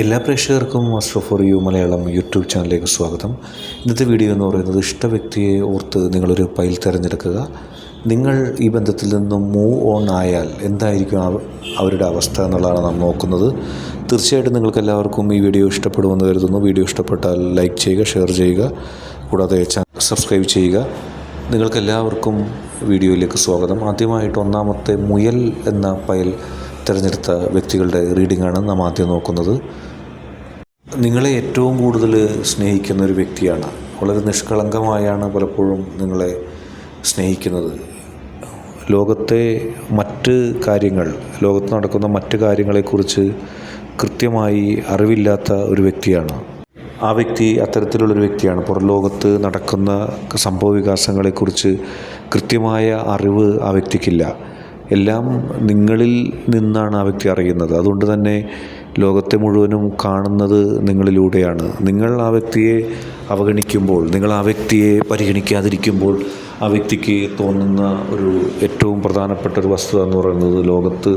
എല്ലാ പ്രേക്ഷകർക്കും master for you Malayalam YouTube ചാനലിലേക്ക് സ്വാഗതം. ഇന്നത്തെ വീഡിയോ എന്ന് പറയുന്നത് ഇഷ്ട വ്യക്തിയെ ഓർത്ത് നിങ്ങളൊരു പൈൽ തിരഞ്ഞെടുക്കുക. നിങ്ങൾ ഈ ബന്ധത്തിൽ നിന്നും മൂവ് ഓൺ ആയാൽ എന്തായിരിക്കും അവരുടെ അവസ്ഥ എന്നുള്ളതാണ് നാം നോക്കുന്നത്. തീർച്ചയായിട്ടും നിങ്ങൾക്ക് എല്ലാവർക്കും ഈ വീഡിയോ ഇഷ്ടപ്പെടുമെന്ന് കരുതുന്നു. വീഡിയോ ഇഷ്ടപ്പെട്ടാൽ ലൈക്ക് ചെയ്യുക ഷെയർ ചെയ്യുക കൂടാതെ സബ്സ്ക്രൈബ് ചെയ്യുക. നിങ്ങൾക്കെല്ലാവർക്കും വീഡിയോയിലേക്ക് സ്വാഗതം. ആദ്യമായിട്ട് ഒന്നാമത്തെ മുയൽ എന്ന ഫയൽ തിരഞ്ഞെടുത്ത വ്യക്തികളുടെ റീഡിങ്ങാണ് നാം ആദ്യം നോക്കുന്നത്. നിങ്ങളെ ഏറ്റവും കൂടുതൽ സ്നേഹിക്കുന്ന ഒരു വ്യക്തിയാണ്. വളരെ നിഷ്കളങ്കമായാണ് പലപ്പോഴും നിങ്ങളെ സ്നേഹിക്കുന്നത്. ലോകത്തെ മറ്റ് കാര്യങ്ങൾ ലോകത്ത് നടക്കുന്ന മറ്റ് കാര്യങ്ങളെക്കുറിച്ച് കൃത്യമായി അറിവില്ലാത്ത ഒരു വ്യക്തിയാണ്. ആ വ്യക്തി അത്തരത്തിലുള്ളൊരു വ്യക്തിയാണ്. പുറം ലോകത്ത് നടക്കുന്ന സംഭവ വികാസങ്ങളെക്കുറിച്ച് കൃത്യമായ അറിവ് ആ വ്യക്തിക്കില്ല. എല്ലാം നിങ്ങളിൽ നിന്നാണ് ആ വ്യക്തി അറിയുന്നത്. അതുകൊണ്ട് തന്നെ ലോകത്തെ മുഴുവനും കാണുന്നത് നിങ്ങളിലൂടെയാണ്. നിങ്ങൾ ആ വ്യക്തിയെ അവഗണിക്കുമ്പോൾ നിങ്ങൾ ആ വ്യക്തിയെ പരിഗണിക്കാതിരിക്കുമ്പോൾ ആ വ്യക്തിക്ക് തോന്നുന്ന ഒരു ഏറ്റവും പ്രധാനപ്പെട്ട ഒരു വസ്തുത എന്ന് പറയുന്നത് ലോകത്ത്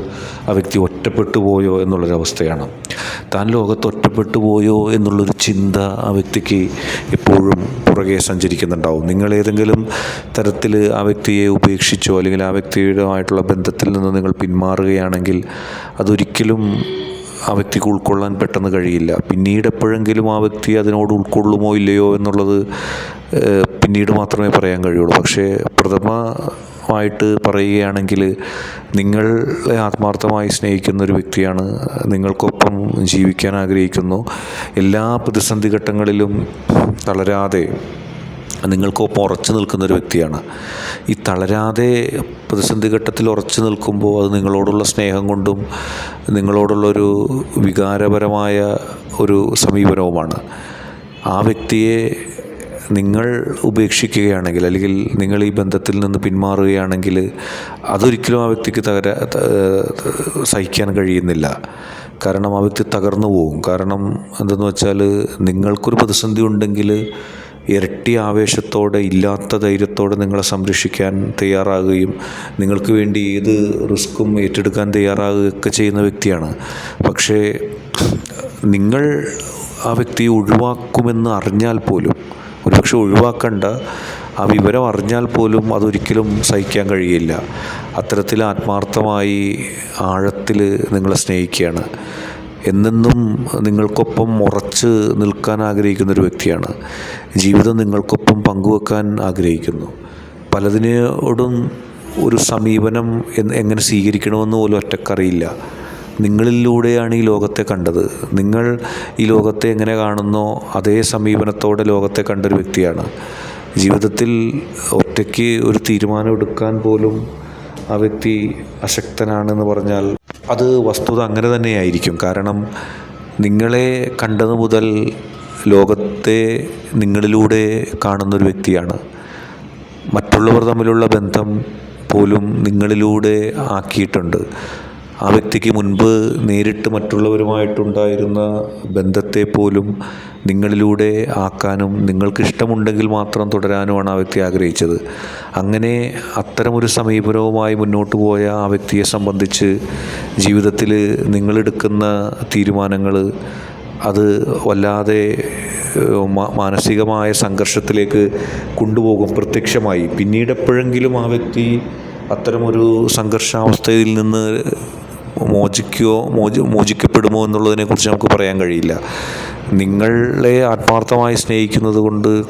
ആ വ്യക്തി ഒറ്റപ്പെട്ടു പോയോ എന്നുള്ളൊരവസ്ഥയാണ്. താൻ ലോകത്ത് ഒറ്റപ്പെട്ടു പോയോ എന്നുള്ളൊരു ചിന്ത ആ വ്യക്തിക്ക് എപ്പോഴും പുറകെ സഞ്ചരിക്കുന്നുണ്ടാവും. നിങ്ങൾ ഏതെങ്കിലും തരത്തിൽ ആ വ്യക്തിയെ ഉപേക്ഷിച്ചോ അല്ലെങ്കിൽ ആ വ്യക്തിയുമായിട്ടുള്ള ബന്ധത്തിൽ നിന്ന് നിങ്ങൾ പിന്മാറുകയാണെങ്കിൽ അതൊരിക്കലും ആ വ്യക്തിക്ക് ഉൾക്കൊള്ളാൻ പെട്ടെന്ന് കഴിയില്ല. പിന്നീട് എപ്പോഴെങ്കിലും ആ വ്യക്തി അതിനോട് ഉൾക്കൊള്ളുമോ ഇല്ലയോ എന്നുള്ളത് പിന്നീട് മാത്രമേ പറയാൻ കഴിയുള്ളൂ. പക്ഷേ പ്രഥമമായിട്ട് പറയുകയാണെങ്കിൽ നിങ്ങളെ ആത്മാർത്ഥമായി സ്നേഹിക്കുന്ന ഒരു വ്യക്തിയാണ്. നിങ്ങൾക്കൊപ്പം ജീവിക്കാൻ ആഗ്രഹിക്കുന്നു. എല്ലാ പ്രതിസന്ധി ഘട്ടങ്ങളിലും തളരാതെ നിങ്ങൾക്കൊപ്പം ഉറച്ചു നിൽക്കുന്ന ഒരു വ്യക്തിയാണ്. ഈ തളരാതെ പ്രതിസന്ധി ഘട്ടത്തിൽ ഉറച്ചു നിൽക്കുമ്പോൾ അത് നിങ്ങളോടുള്ള സ്നേഹം കൊണ്ടും നിങ്ങളോടുള്ളൊരു വികാരപരമായ ഒരു സമീപനവുമാണ്. ആ വ്യക്തിയെ നിങ്ങൾ ഉപേക്ഷിക്കുകയാണെങ്കിൽ അല്ലെങ്കിൽ നിങ്ങൾ ഈ ബന്ധത്തിൽ നിന്ന് പിന്മാറുകയാണെങ്കിൽ അതൊരിക്കലും ആ വ്യക്തിക്ക് തകര സഹിക്കാൻ കഴിയുന്നില്ല. കാരണം ആ വ്യക്തി തകർന്നു പോകും കാരണം എന്തെന്ന് വെച്ചാൽ നിങ്ങൾക്കൊരു പ്രതിസന്ധി ഉണ്ടെങ്കിൽ ഇരട്ടി ആവേശത്തോടെ ഇല്ലാത്ത ധൈര്യത്തോടെ നിങ്ങളെ സംരക്ഷിക്കാൻ തയ്യാറാകുകയും നിങ്ങൾക്ക് വേണ്ടി ഏത് റിസ്ക്കും ഏറ്റെടുക്കാൻ തയ്യാറാകുകയൊക്കെ ചെയ്യുന്ന വ്യക്തിയാണ്. പക്ഷേ നിങ്ങൾ ആ വ്യക്തിയെ ഒഴിവാക്കുമെന്ന് അറിഞ്ഞാൽ പോലും ഒരുപക്ഷെ ഒഴിവാക്കേണ്ട. ആ വിവരം അറിഞ്ഞാൽ പോലും അതൊരിക്കലും സഹിക്കാൻ കഴിയില്ല. അത്തരത്തിൽ ആത്മാർത്ഥമായി ആഴത്തിൽ നിങ്ങളെ സ്നേഹിക്കുകയാണ്. എന്നെന്നും നിങ്ങൾക്കൊപ്പം ഉറച്ച് നിൽക്കാൻ ആഗ്രഹിക്കുന്ന ഒരു വ്യക്തിയാണ്. ജീവിതം നിങ്ങൾക്കൊപ്പം പങ്കുവെക്കാൻ ആഗ്രഹിക്കുന്നു. പലതിനോടും ഒരു സമീപനം എങ്ങനെ സ്വീകരിക്കണമെന്ന് പോലും ഒറ്റക്കറിയില്ല. നിങ്ങളിലൂടെയാണ് ഈ ലോകത്തെ കണ്ടത്. നിങ്ങൾ ഈ ലോകത്തെ എങ്ങനെ കാണുന്നോ അതേ സമീപനത്തോടെ ലോകത്തെ കണ്ടൊരു വ്യക്തിയാണ്. ജീവിതത്തിൽ ഒറ്റയ്ക്ക് ഒരു തീരുമാനം എടുക്കാൻ പോലും ആ വ്യക്തി അശക്തനാണെന്ന് പറഞ്ഞാൽ അത് വസ്തുത അങ്ങനെ തന്നെയായിരിക്കും. കാരണം നിങ്ങളെ കണ്ടത് മുതൽ ലോകത്തെ നിങ്ങളിലൂടെ കാണുന്നൊരു വ്യക്തിയാണ്. മറ്റുള്ളവർ തമ്മിലുള്ള ബന്ധം പോലും നിങ്ങളിലൂടെ ആക്കിയിട്ടുണ്ട്. ആ വ്യക്തിക്ക് മുൻപ് നേരിട്ട് മറ്റുള്ളവരുമായിട്ടുണ്ടായിരുന്ന ബന്ധത്തെ പോലും നിങ്ങളിലൂടെ ആക്കാനും നിങ്ങൾക്കിഷ്ടമുണ്ടെങ്കിൽ മാത്രം തുടരാനുമാണ് ആ വ്യക്തി ആഗ്രഹിച്ചത്. അങ്ങനെ അത്തരമൊരു സമീപനവുമായി മുന്നോട്ട് പോയ ആ വ്യക്തിയെ സംബന്ധിച്ച് ജീവിതത്തിൽ നിങ്ങളെടുക്കുന്ന തീരുമാനങ്ങൾ അത് വല്ലാതെ മാനസികമായ സംഘർഷത്തിലേക്ക് കൊണ്ടുപോകും പ്രത്യക്ഷമായി. പിന്നീട് എപ്പോഴെങ്കിലും ആ വ്യക്തി അത്തരമൊരു സംഘർഷാവസ്ഥയിൽ നിന്ന് മോചിക്കുകയോ മോചി മോചിക്കപ്പെടുമോ എന്നുള്ളതിനെക്കുറിച്ച് നമുക്ക് പറയാൻ കഴിയില്ല. നിങ്ങളെ ആത്മാർത്ഥമായി സ്നേഹിക്കുന്നത് കൊണ്ട്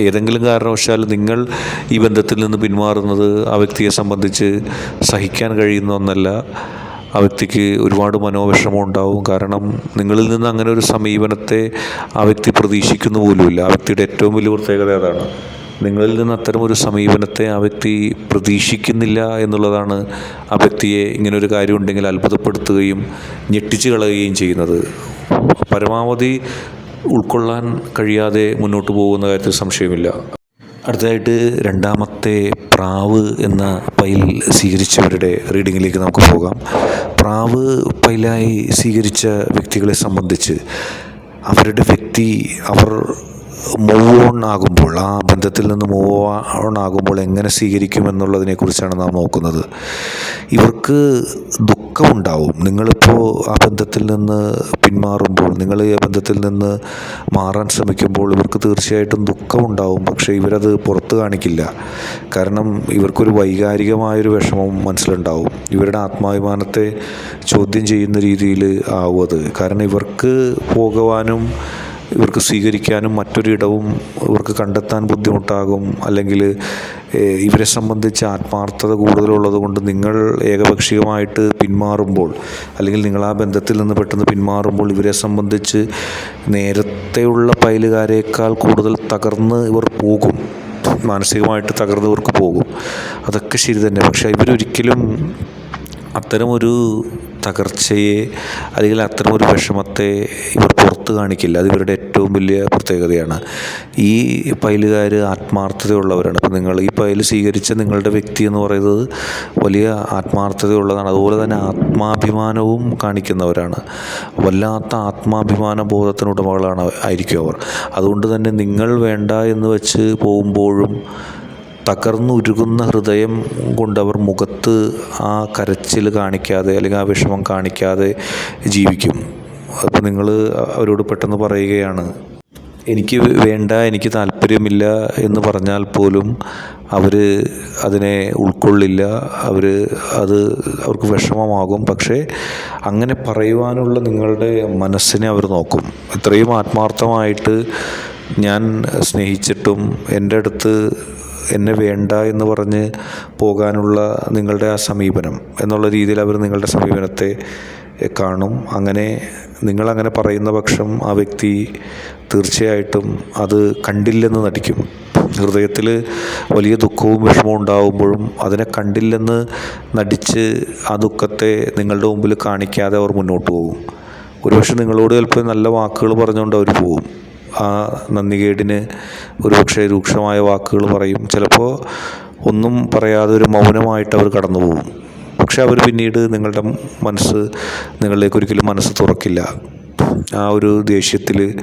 ഏതെങ്കിലും കാരണവശാൽ നിങ്ങൾ ഈ ബന്ധത്തിൽ നിന്ന് പിന്മാറുന്നത് ആ വ്യക്തിയെ സംബന്ധിച്ച് സഹിക്കാൻ കഴിയുന്ന ഒന്നല്ല. ആ വ്യക്തിക്ക് ഒരുപാട് മനോവിഷമം ഉണ്ടാവും. കാരണം നിങ്ങളിൽ നിന്ന് അങ്ങനെ ഒരു സമീപനത്തെ ആ വ്യക്തി പ്രതീക്ഷിക്കുന്നു പോലുമില്ല. ആ വ്യക്തിയുടെ ഏറ്റവും വലിയ പ്രത്യേകത അതാണ്. നിങ്ങളിൽ നിന്ന് അത്തരമൊരു സമീപനത്തെ ആ വ്യക്തി പ്രതീക്ഷിക്കുന്നില്ല എന്നുള്ളതാണ് ആ വ്യക്തിയെ ഇങ്ങനൊരു ഒരു കാര്യം ഉണ്ടെങ്കിൽ അത്ഭുതപ്പെടുത്തുകയും ഞെട്ടിച്ചു കളയുകയും ചെയ്യുന്നത്. പരമാവധി ഉൾക്കൊള്ളാൻ കഴിയാതെ മുന്നോട്ട് പോകുന്ന കാര്യത്തിൽ സംശയമില്ല. അടുത്തതായിട്ട് രണ്ടാമത്തെ പ്രാവ് എന്ന പൈൽ സ്വീകരിച്ചവരുടെ റീഡിങ്ങിലേക്ക് നമുക്ക് പോകാം. പ്രാവ് പൈലായി സ്വീകരിച്ച വ്യക്തികളെ സംബന്ധിച്ച് അവരുടെ വ്യക്തി അവർ മൂവ് ഓൺ ആകുമ്പോൾ ആ ബന്ധത്തിൽ നിന്ന് മൂവ് ഓൺ ആകുമ്പോൾ എങ്ങനെ സ്വീകരിക്കും എന്നുള്ളതിനെക്കുറിച്ചാണ് നാം നോക്കുന്നത്. ഇവർക്ക് ദുഃഖ ദുഃഖമുണ്ടാവും. നിങ്ങളിപ്പോൾ ആ ബന്ധത്തിൽ നിന്ന് പിന്മാറുമ്പോൾ നിങ്ങൾ ഈ ബന്ധത്തിൽ നിന്ന് മാറാൻ ശ്രമിക്കുമ്പോൾ ഇവർക്ക് തീർച്ചയായിട്ടും ദുഃഖമുണ്ടാവും. പക്ഷേ ഇവരത് പുറത്ത് കാണിക്കില്ല. കാരണം ഇവർക്കൊരു വൈകാരികമായൊരു വിഷമം മനസ്സിലുണ്ടാവും. ഇവരുടെ ആത്മാഭിമാനത്തെ ചോദ്യം ചെയ്യുന്ന രീതിയിൽ ആവും അത്. കാരണം ഇവർക്ക് പോകുവാനും ഇവർക്ക് സ്വീകരിക്കാനും മറ്റൊരിടവും ഇവർക്ക് കണ്ടെത്താൻ ബുദ്ധിമുട്ടാകും. അല്ലെങ്കിൽ ഇവരെ സംബന്ധിച്ച് ആത്മാർത്ഥത കൂടുതലുള്ളത് കൊണ്ട് നിങ്ങൾ ഏകപക്ഷീയമായിട്ട് പിന്മാറുമ്പോൾ അല്ലെങ്കിൽ നിങ്ങൾ ആ ബന്ധത്തിൽ നിന്ന് പെട്ടെന്ന് പിന്മാറുമ്പോൾ ഇവരെ സംബന്ധിച്ച് നേരത്തെയുള്ള പൈലുകാരേക്കാൾ കൂടുതൽ തകർന്ന് ഇവർ പോകും. മാനസികമായിട്ട് തകർന്നവർക്ക് പോകും. അതൊക്കെ ശരി തന്നെ. പക്ഷേ ഇവരൊരിക്കലും അത്തരമൊരു തകർച്ചയെ അല്ലെങ്കിൽ അത്തരമൊരു വിഷമത്തെ ഇവർ പുറത്ത് കാണിക്കില്ല. അത് ഇവരുടെ ഏറ്റവും വലിയ പ്രത്യേകതയാണ്. ഈ പൈലുകാർ ആത്മാർത്ഥതയുള്ളവരാണ്. ഇപ്പം നിങ്ങൾ ഈ പൈൽ സ്വീകരിച്ച നിങ്ങളുടെ വ്യക്തി എന്ന് പറയുന്നത് വലിയ ആത്മാർത്ഥതയുള്ളതാണ്. അതുപോലെ തന്നെ ആത്മാഭിമാനവും കാണിക്കുന്നവരാണ്. വല്ലാത്ത ആത്മാഭിമാന ബോധത്തിന് ഉടമകളാണ് ആയിരിക്കും അവർ. അതുകൊണ്ട് തന്നെ നിങ്ങൾ വേണ്ട എന്ന് വെച്ച് പോകുമ്പോഴും തകർന്നുരുകുന്ന ഹൃദയം കൊണ്ടവർ മുഖത്ത് ആ കരച്ചിൽ കാണിക്കാതെ അല്ലെങ്കിൽ ആ വിഷമം കാണിക്കാതെ ജീവിക്കും. അപ്പോൾ നിങ്ങൾ അവരോട് പെട്ടെന്ന് പറയുകയാണ് എനിക്ക് വേണ്ട എനിക്ക് താല്പര്യമില്ല എന്ന് പറഞ്ഞാൽ പോലും അവർ അതിനെ ഉൾക്കൊള്ളില്ല. അവർ അത് അവർക്ക് വിഷമമാകും. പക്ഷേ അങ്ങനെ പറയുവാനുള്ള നിങ്ങളുടെ മനസ്സിനെ അവർ നോക്കും. ഇത്രയും ആത്മാർത്ഥമായിട്ട് ഞാൻ സ്നേഹിച്ചിട്ടും എന്റെ അടുത്ത് എന്നെ വേണ്ട എന്ന് പറഞ്ഞ് പോകാനുള്ള നിങ്ങളുടെ ആ സമീപനം എന്നുള്ള രീതിയിൽ അവർ നിങ്ങളുടെ സമീപനത്തെ കാണും. അങ്ങനെ നിങ്ങളങ്ങനെ പറയുന്ന പക്ഷം ആ വ്യക്തി തീർച്ചയായിട്ടും അത് കണ്ടില്ലെന്ന് നടിക്കും. ഹൃദയത്തിൽ വലിയ ദുഃഖവും വിഷമവും ഉണ്ടാകുമ്പോഴും അതിനെ കണ്ടില്ലെന്ന് നടിച്ച് ആ ദുഃഖത്തെ നിങ്ങളുടെ മുമ്പിൽ കാണിക്കാതെ അവർ മുന്നോട്ട് പോകും. ഒരുപക്ഷെ നിങ്ങളോട് ചിലപ്പോൾ നല്ല വാക്കുകൾ പറഞ്ഞുകൊണ്ട് അവർ പോകും. ആ നന്ദികേടിന് ഒരുപക്ഷെ രൂക്ഷമായ വാക്കുകൾ പറയും. ചിലപ്പോൾ ഒന്നും പറയാതെ ഒരു മൗനമായിട്ട് അവർ കടന്നു പോകും പക്ഷെ അവർ പിന്നീട് നിങ്ങളുടെ മനസ്സ് നിങ്ങളിലേക്ക് ഒരിക്കലും മനസ്സ് തുറക്കില്ല. ആ ഒരു ദേഷ്യത്തിൽ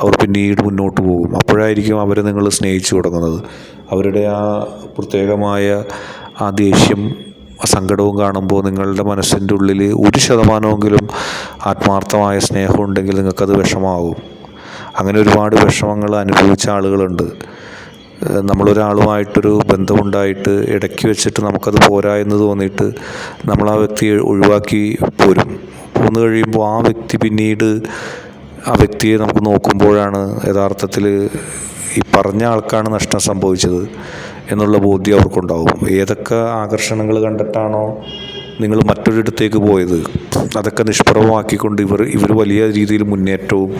അവർ പിന്നീട് മുന്നോട്ട് പോകും. അപ്പോഴായിരിക്കും അവർ നിങ്ങൾ സ്നേഹിച്ചു തുടങ്ങുന്നത്. അവരുടെ ആ പ്രത്യേകമായ ആ ദേഷ്യം സങ്കടവും കാണുമ്പോൾ നിങ്ങളുടെ മനസ്സിന്റെ ഉള്ളിൽ ഒരു ശതമാനമെങ്കിലും ആത്മാർത്ഥമായ സ്നേഹമുണ്ടെങ്കിൽ നിങ്ങൾക്കത് വിഷമാവും അങ്ങനെ ഒരുപാട് വിഷമങ്ങൾ അനുഭവിച്ച ആളുകളുണ്ട്. നമ്മളൊരാളുമായിട്ടൊരു ബന്ധമുണ്ടായിട്ട് ഇടയ്ക്ക് വെച്ചിട്ട് നമുക്കത് പോരാ എന്ന് തോന്നിയിട്ട് നമ്മൾ ആ വ്യക്തിയെ ഒഴിവാക്കി പോരും. പോന്നു കഴിയുമ്പോൾ ആ വ്യക്തി പിന്നീട് ആ വ്യക്തിയെ നമുക്ക് നോക്കുമ്പോഴാണ് യഥാർത്ഥത്തിൽ ഈ പറഞ്ഞ ആൾക്കാണ് നഷ്ടം സംഭവിച്ചത് എന്നുള്ള ബോധ്യം അവർക്കുണ്ടാവും. ഏതൊക്കെ ആകർഷണങ്ങൾ കണ്ടിട്ടാണോ നിങ്ങൾ മറ്റൊരിടത്തേക്ക് പോയത്. അതൊക്കെ നിഷ്പ്രഭമാക്കിക്കൊണ്ട് ഇവർ ഇവർ വലിയ രീതിയിൽ മുന്നേറ്റവും.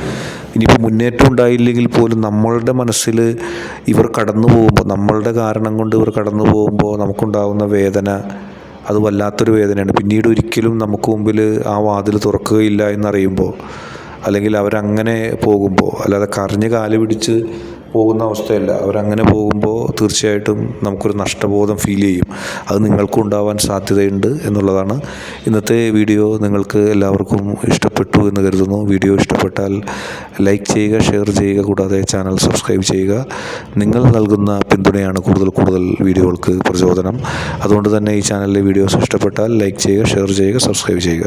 ഇനിയിപ്പോൾ മുന്നേറ്റം ഉണ്ടായില്ലെങ്കിൽ പോലും നമ്മളുടെ മനസ്സിൽ ഇവർ കടന്നു പോകുമ്പോൾ നമ്മളുടെ കാരണം കൊണ്ട് ഇവർ കടന്നു പോകുമ്പോൾ നമുക്കുണ്ടാകുന്ന വേദന അത് വല്ലാത്തൊരു വേദനയാണ്. പിന്നീട് ഒരിക്കലും നമുക്ക് മുമ്പിൽ ആ വാതിൽ തുറക്കുകയില്ല എന്നറിയുമ്പോൾ അല്ലെങ്കിൽ അവരങ്ങനെ പോകുമ്പോൾ അല്ലാതെ കറിഞ്ഞ് കാൽ പിടിച്ച് പോകുന്ന അവസ്ഥയല്ല. അവരങ്ങനെ പോകുമ്പോൾ തീർച്ചയായിട്ടും നമുക്കൊരു നഷ്ടബോധം ഫീൽ ചെയ്യും. അത് നിങ്ങൾക്കും ഉണ്ടാവാൻ സാധ്യതയുണ്ട് എന്നുള്ളതാണ് ഇന്നത്തെ വീഡിയോ. നിങ്ങൾക്ക് എല്ലാവർക്കും ഇഷ്ടപ്പെട്ടു എന്ന് കരുതുന്നു. വീഡിയോ ഇഷ്ടപ്പെട്ടാൽ ലൈക്ക് ചെയ്യുക ഷെയർ ചെയ്യുക കൂടാതെ ചാനൽ സബ്സ്ക്രൈബ് ചെയ്യുക. നിങ്ങൾ നൽകുന്ന പിന്തുണയാണ് കൂടുതൽ കൂടുതൽ വീഡിയോകൾക്ക് പ്രചോദനം. അതുകൊണ്ട് തന്നെ ഈ ചാനലിലെ വീഡിയോസ് ഇഷ്ടപ്പെട്ടാൽ ലൈക്ക് ചെയ്യുക ഷെയർ ചെയ്യുക സബ്സ്ക്രൈബ് ചെയ്യുക.